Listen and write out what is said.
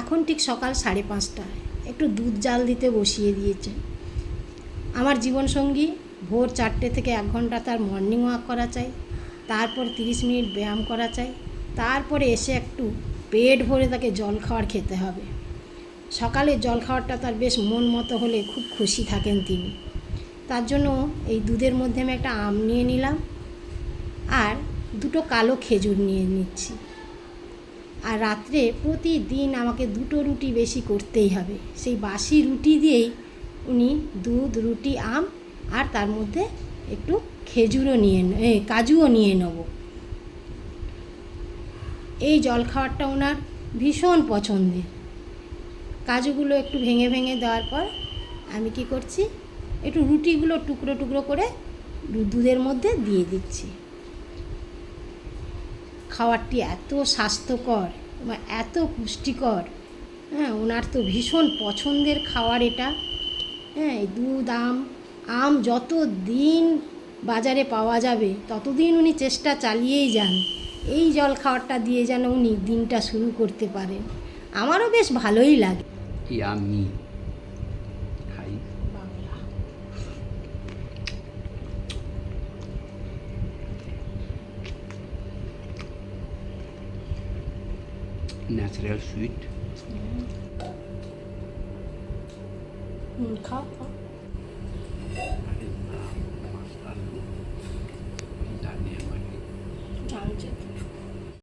এখন ঠিক সকাল সাড়ে পাঁচটা। একটু দুধ জাল দিতে বসিয়ে দিয়েছে। আমার জীবনসঙ্গী ভোর চারটে থেকে এক ঘণ্টা তার মর্নিং ওয়াক করা চাই, তারপর তিরিশ মিনিট ব্যায়াম করা চাই, তারপরে এসে একটু পেট ভরে তাকে জল খাওয়ার খেতে হবে। সকালে জল খাওয়ারটা তার বেশ মন মতো হলে খুব খুশি থাকেন তিনি। তার জন্য এই দুধের মধ্যে আমি একটা আম নিয়ে নিলাম, আর দুটো কালো খেজুর নিয়ে নিচ্ছি। আর রাত্রে প্রতিদিন আমাকে দুটো রুটি বেশি করতেই হবে। সেই বাসি রুটি দিয়েই উনি দুধ, রুটি, আম আর তার মধ্যে একটু খেজুরও নিয়ে কাজুও নিয়ে নেব। এই জল খাওয়ারটা ওনার ভীষণ পছন্দের। কাজুগুলো একটু ভেঙে ভেঙে দেওয়ার পর আমি কি করছি, একটু রুটিগুলো টুকরো টুকরো করে দুধের মধ্যে দিয়ে দিচ্ছি। খাবারটি এত স্বাস্থ্যকর, বা এত পুষ্টিকর হ্যাঁ ওনার তো ভীষণ পছন্দের খাবার এটা। হ্যাঁ দুধ আম আম যত দিন বাজারে পাওয়া যাবে, ততদিন উনি চেষ্টা চালিয়েই যান। এই জল খাবারটা দিয়ে যেন উনি দিনটা শুরু করতে পারেন। আমারও বেশ ভালোই লাগে। খাই natural sweet. Mm. Mm, copper. Dark chocolate.